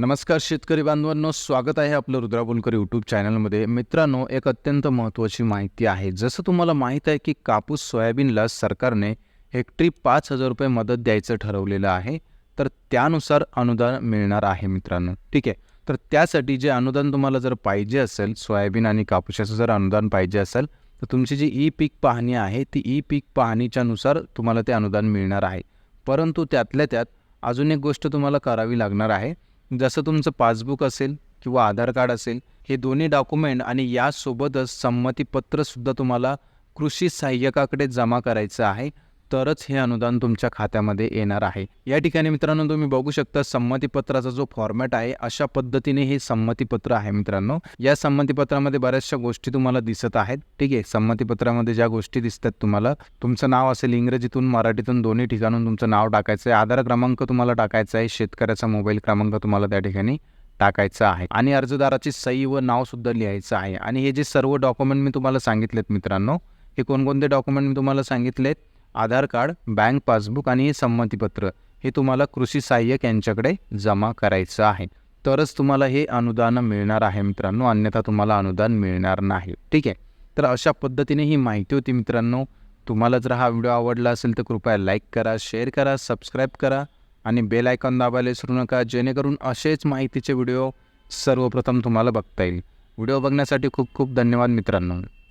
नमस्कार शेतकरी बांधवांनो स्वागत आहे आपलं रुद्राबोलकर यूट्यूब चॅनलमध्ये मित्रांनो एक अत्यंत महत्त्वाची माहिती आहे. जसं तुम्हाला माहीत आहे की कापूस सोयाबीनला सरकारने हेक्टरी पाच हजार रुपये मदत द्यायचं ठरवलेलं आहे तर त्यानुसार अनुदान मिळणार आहे मित्रांनो. ठीक आहे? तर त्यासाठी जे अनुदान तुम्हाला जर पाहिजे असेल सोयाबीन आणि कापूसाचं जर अनुदान पाहिजे असेल तर तुमची जी ई पीक पाहणी आहे ती ई पीक पाहणीच्यानुसार तुम्हाला ते अनुदान मिळणार आहे. परंतु त्यातल्या त्यात अजून एक गोष्ट तुम्हाला करावी लागणार आहे जसं तुमचं पासबुक असेल किंवा आधार कार्ड असेल हे दोन्ही डॉक्युमेंट आणि यासोबतच संमतीपत्रसुद्धा तुम्हाला कृषी सहाय्यकाकडे जमा करायचं आहे. तरच हे अनुदान तुमच्या खात्यामध्ये येणार आहे. या ठिकाणी मित्रांनो तुम्ही बघू शकता संमतीपत्राचा जो फॉर्मॅट आहे अशा पद्धतीने हे संमतीपत्र आहे मित्रांनो. या संमतीपत्रामध्ये बऱ्याचशा गोष्टी तुम्हाला दिसत आहेत. ठीक आहे संमतीपत्रामध्ये ज्या गोष्टी दिसतात तुम्हाला तुमचं नाव असेल इंग्रजीतून मराठीतून दोन्ही ठिकाणून तुमचं नाव टाकायचं आहे. आधार क्रमांक तुम्हाला टाकायचा आहे. शेतकऱ्याचा मोबाईल क्रमांक तुम्हाला त्या ठिकाणी टाकायचं आहे. आणि अर्जदाराची सही व नाव सुद्धा लिहायचं आहे. आणि हे जे सर्व डॉक्युमेंट मी तुम्हाला सांगितलेत मित्रांनो हे कोणकोणते डॉक्युमेंट मी तुम्हाला सांगितलेत? आधार कार्ड बँक पासबुक आणि संमतीपत्र हे तुम्हाला कृषी सहाय्यक यांच्याकडे जमा करायचं आहे. तरच तुम्हाला हे अनुदान मिळणार आहे मित्रांनो अन्यथा तुम्हाला अनुदान मिळणार नाही. ठीक आहे? तर अशा पद्धतीने ही माहिती होती मित्रांनो. तुम्हाला जर हा व्हिडिओ आवडला असेल तर कृपया लाईक करा शेअर करा सबस्क्राईब करा आणि बेल आयकॉन दाबायला विसरू नका. जेणेकरून असेच माहितीचे व्हिडिओ सर्वप्रथम तुम्हाला बघता येईल. व्हिडिओ बघण्यासाठी खूप खूप धन्यवाद मित्रांनो.